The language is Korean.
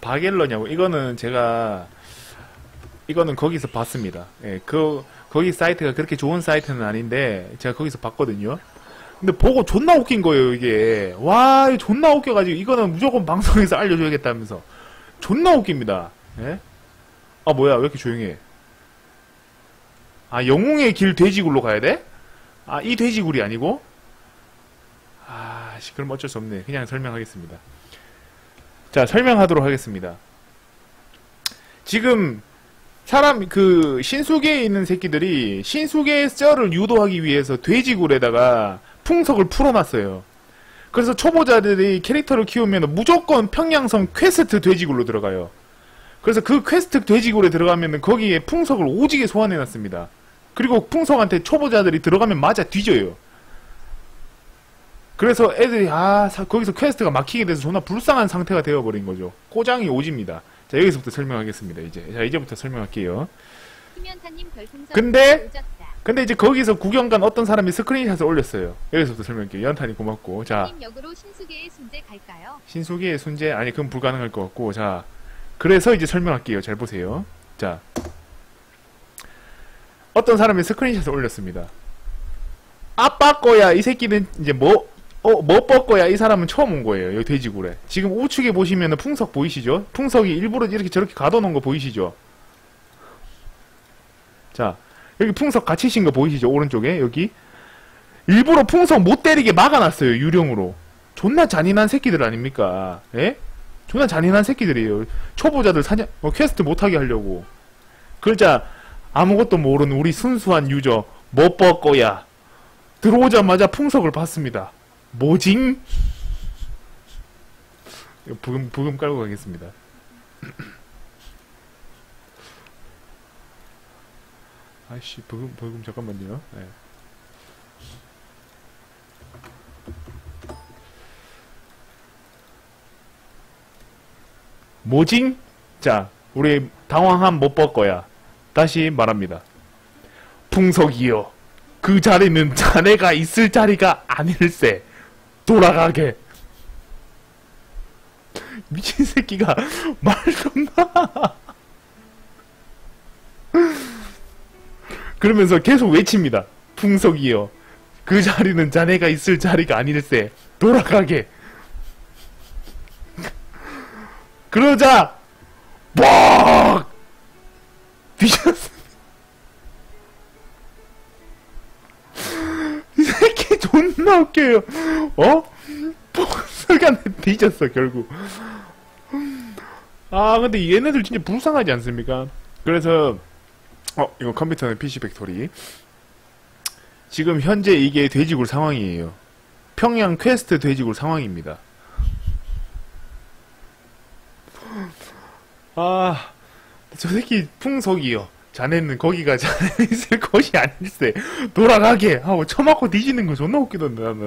바겔러냐고 이거는 제가 이거는 거기서 봤습니다. 예, 그 거기 사이트가 그렇게 좋은 사이트는 아닌데 제가 거기서 봤거든요. 근데 보고 존나 웃긴 거예요 이게. 와 이거 존나 웃겨가지고 이거는 무조건 방송에서 알려줘야겠다면서 존나 웃깁니다. 예? 아 뭐야 왜 이렇게 조용해? 아 영웅의 길 돼지굴로 가야 돼? 아 이 돼지굴이 아니고? 아 씨, 그럼 어쩔 수 없네. 그냥 설명하겠습니다. 자 설명하도록 하겠습니다. 지금 사람 그 신수계에 있는 새끼들이 신수계의 썰을 유도하기 위해서 돼지굴에다가 풍석을 풀어놨어요. 그래서 초보자들이 캐릭터를 키우면 무조건 평양성 퀘스트 돼지굴로 들어가요. 그래서 그 퀘스트 돼지굴에 들어가면 거기에 풍석을 오지게 소환해놨습니다. 그리고 풍석한테 초보자들이 들어가면 맞아 뒤져요. 그래서 애들이 아 사- 거기서 퀘스트가 막히게 돼서 존나 불쌍한 상태가 되어버린 거죠. 꼬장이 오집니다. 자 여기서부터 설명하겠습니다. 이제 자 이제부터 설명할게요. 근데. 근데 이제 거기서 구경 간 어떤 사람이 스크린샷을 올렸어요. 여기서부터 설명할게요. 연탄이 고맙고 자 신수계의 순재 갈까요? 순재 아니 그건 불가능할 것 같고 자 그래서 이제 설명할게요 잘 보세요 자 어떤 사람이 스크린샷을 올렸습니다 아빠 거야 이 새끼는 이제 뭐 어, 뭐 뻗거야 이 사람은 처음 온 거예요 여기 돼지굴에 지금 우측에 보시면은 풍석 보이시죠 풍석이 일부러 이렇게 저렇게 가둬놓은 거 보이시죠 자 여기 풍석 갇히신 거 보이시죠 오른쪽에 여기 일부러 풍석 못 때리게 막아놨어요 유령으로 존나 잔인한 새끼들 아닙니까? 예? 존나 잔인한 새끼들이에요. 초보자들 사냥, 어, 퀘스트 못하게 하려고. 그러자, 아무것도 모르는 우리 순수한 유저, 못 뻗거야. 들어오자마자 풍석을 봤습니다. 이거 부금, 부금 깔고 가겠습니다. 아이씨, 부금, 부금, 잠깐만요. 네. 뭐징? 자, 우리 당황한 못볼 거야. 다시 말합니다. 풍석이여, 그 자리는 자네가 있을 자리가 아닐세. 돌아가게. 미친 새끼가 말 존나. 그러면서 계속 외칩니다. 풍석이여, 그 자리는 자네가 있을 자리가 아닐세. 돌아가게. 그러자 빡 뒤졌어. 이 새끼 존나 웃겨요. 어? 폭설간에 뒤졌어 결국. 아 근데 얘네들 진짜 불쌍하지 않습니까? 그래서 어 이거 컴퓨터는 PC 팩토리. 지금 현재 이게 돼지굴 상황이에요. 평양 퀘스트 돼지굴 상황입니다. 아, 저 새끼 풍속이요. 자네는 거기가 자네 있을 것이 아닐세. 돌아가게 하고 처맞고 뒤지는 거 존나 웃기던데 나는.